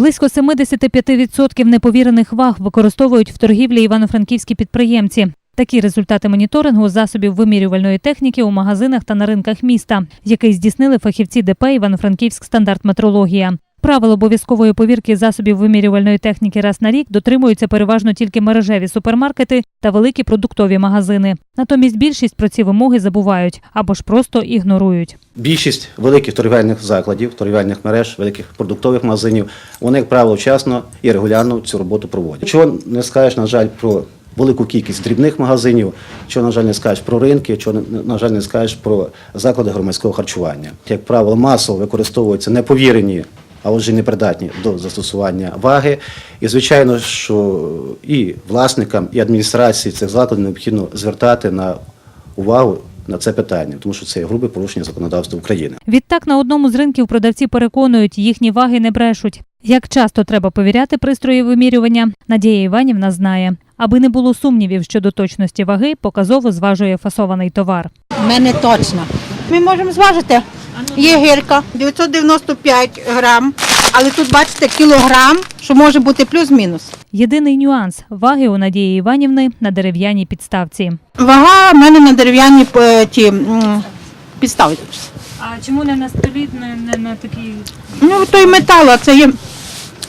Близько 75% неповірених ваг використовують в торгівлі івано-франківські підприємці. Такі результати моніторингу засобів вимірювальної техніки у магазинах та на ринках міста, який здійснили фахівці ДП Івано-Франківськ стандарт метрологія. Правил обов'язкової повірки засобів вимірювальної техніки раз на рік дотримуються переважно тільки мережеві супермаркети та великі продуктові магазини. Натомість більшість про ці вимоги забувають або ж просто ігнорують. Більшість великих торгівельних закладів, торгівельних мереж, великих продуктових магазинів, вони, як правило, вчасно і регулярно цю роботу проводять. Чого не скажеш, на жаль, про велику кількість дрібних магазинів, чого, на жаль, не скажеш про ринки, чого, на жаль, не скажеш про заклади громадського харчування. Як правило, масово використовуються неповірені, а отже, непридатні до застосування ваги. І, звичайно, що і власникам, і адміністрації цих закладів необхідно звертати на увагу на це питання, тому що це є грубе порушення законодавства України. Відтак на одному з ринків продавці переконують, їхні ваги не брешуть. Як часто треба повіряти пристрої вимірювання, Надія Іванівна знає. Аби не було сумнівів щодо точності ваги, показово зважує фасований товар. У мене точно. Ми можемо зважити. Є гірка 995 грам, але тут бачите кілограм, що може бути плюс-мінус. Єдиний нюанс ваги у Надії Іванівни на дерев'яній підставці. Вага в мене на дерев'яній е, ті м, підставі. А чому не на столі, не, не на такій Ну, той метал, а це є.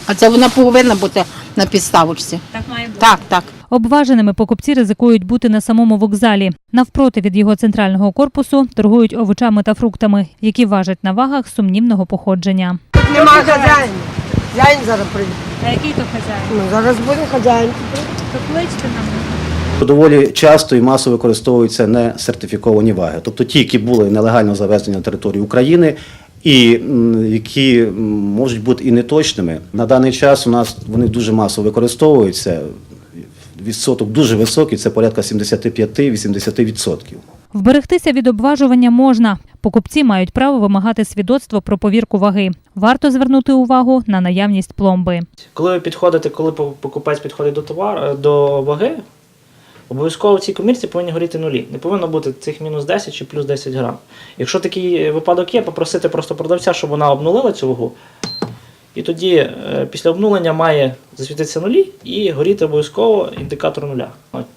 А це вона повинна бути на підставочці. так має бути? Так, так. Обваженими покупці ризикують бути на самому вокзалі. Навпроти від його центрального корпусу торгують овочами та фруктами, які важать на вагах сумнівного походження. Нема хазяїн. Хазяїн зараз прийде. А який то хазяїн? Ну, зараз буде хазяїн. То кличте нам. Доволі часто і масово використовуються не сертифіковані ваги, тобто ті, які були нелегально завезені на територію України. І які можуть бути і неточними. На даний час у нас вони дуже масово використовуються. Відсоток дуже високий, це порядка 75-80%. Вберегтися від обважування можна. Покупці мають право вимагати свідоцтво про повірку ваги. Варто звернути увагу на наявність пломби. Коли ви підходите, коли покупець підходить до товару до ваги, обов'язково в цій комірці повинні горіти нулі. Не повинно бути цих мінус 10 чи плюс 10 грам. Якщо такий випадок є, попросити просто продавця, щоб вона обнулила цю вагу. І тоді е, після обнулення має засвітитися нулі і горіти обов'язково індикатор нуля.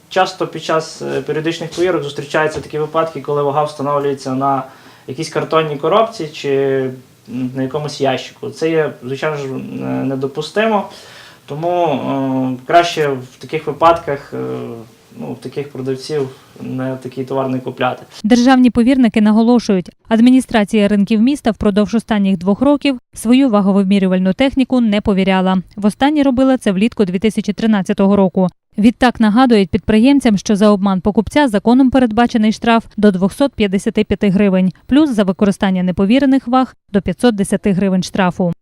Часто під час е, періодичних повірок зустрічаються такі випадки, коли вага встановлюється на якійсь картонній коробці чи на якомусь ящику. Це є, звичайно ж, недопустимо. Тому е, краще в таких випадках ну, таких продавців не такий товар не купляти. Державні повірники наголошують, адміністрація ринків міста впродовж останніх двох років свою ваговимірювальну техніку не повіряла. Востаннє робила це влітку 2013 року. Відтак нагадують підприємцям, що за обман покупця законом передбачений штраф до 255 гривень, плюс за використання неповірених ваг до 510 гривень штрафу.